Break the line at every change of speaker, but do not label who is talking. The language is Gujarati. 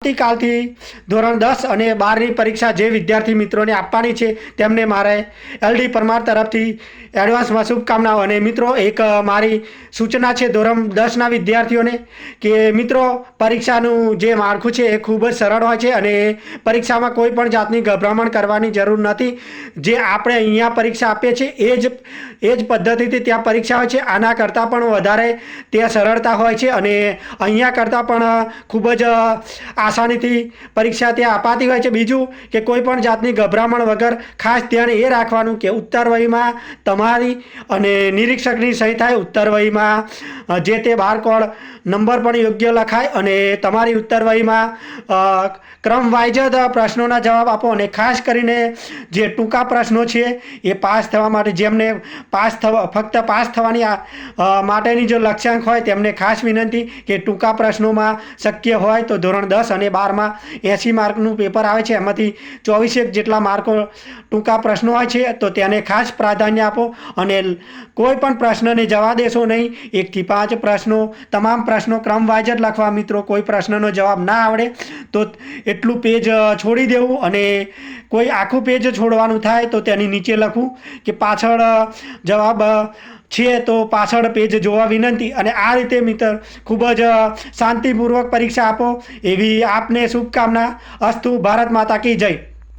આવતીકાલથી ધોરણ દસ અને બારની પરીક્ષા જે વિદ્યાર્થી મિત્રોને આપવાની છે, તેમને મારે એલડી પરમાર તરફથી એડવાન્સમાં શુભકામનાઓ અને મિત્રો, એક મારી સૂચના છે ધોરણ દસના વિદ્યાર્થીઓને કે મિત્રો, પરીક્ષાનું જે માળખું છે એ ખૂબ જ સરળ હોય છે અને પરીક્ષામાં કોઈ પણ જાતની ગભરામણ કરવાની જરૂર નથી. જે આપણે અહીંયા પરીક્ષા આપીએ છીએ એ જ એ જ પદ્ધતિથી ત્યાં પરીક્ષા હોય છે. આના કરતાં પણ વધારે ત્યાં સરળતા હોય છે અને અહીંયા કરતાં પણ ખૂબ જ આસાનીથી પરીક્ષા ત્યાં અપાતી હોય છે. બીજું કે કોઈ પણ જાતની ગભરામણ વગર ખાસ ધ્યાન એ રાખવાનું કે ઉત્તરવહીમાં તમારી અને નિરીક્ષકની સહી થાય ઉત્તરવહીમાં અ, જે તે બારકોડ નંબર પણ યોગ્ય લખાય અને તમારી ઉત્તરવહીમાં અ, ક્રમ વાઇઝ પ્રશ્નોના જવાબ આપો અને ખાસ કરીને જે ટૂંકા પ્રશ્નો છે એ પાસ થવા માટે જેમને પાસ થવા ફક્ત પાસ થવાની માટેની જો લક્ષ્યાંક હોય તેમને ખાસ વિનંતી કે ટૂંકા પ્રશ્નોમાં શક્ય હોય તો ધોરણ દસ અને બારમાં એંસી માર્કનું પેપર આવે છે. એમાંથી ચોવીસેક જેટલા માર્કો ટૂંકા પ્રશ્નો હોય છે, તો તેને ખાસ પ્રાધાન્ય આપો અને કોઈ પણ પ્રશ્નને જવા દેશો નહીં. એકથી પાંચ પ્રશ્નો, તમામ પ્રશ્નો ક્રમવાઇઝ જ લખવા. મિત્રો, કોઈ પ્રશ્નનો જવાબ ના આવડે, તો એટલું પેજ છોડી દેવું અને કોઈ આખું પેજ છોડવાનું થાય, તો તેની નીચે લખવું કે પાછળ જવાબ અ, છે તો પાછળ પેજ જોવા વિનંતી અને આ રીતે મિત્ર ખૂબ જ શાંતિપૂર્વક પરીક્ષા આપો એવી આપને શુભકામના. અસ્તુ ભારત માતા કી જય.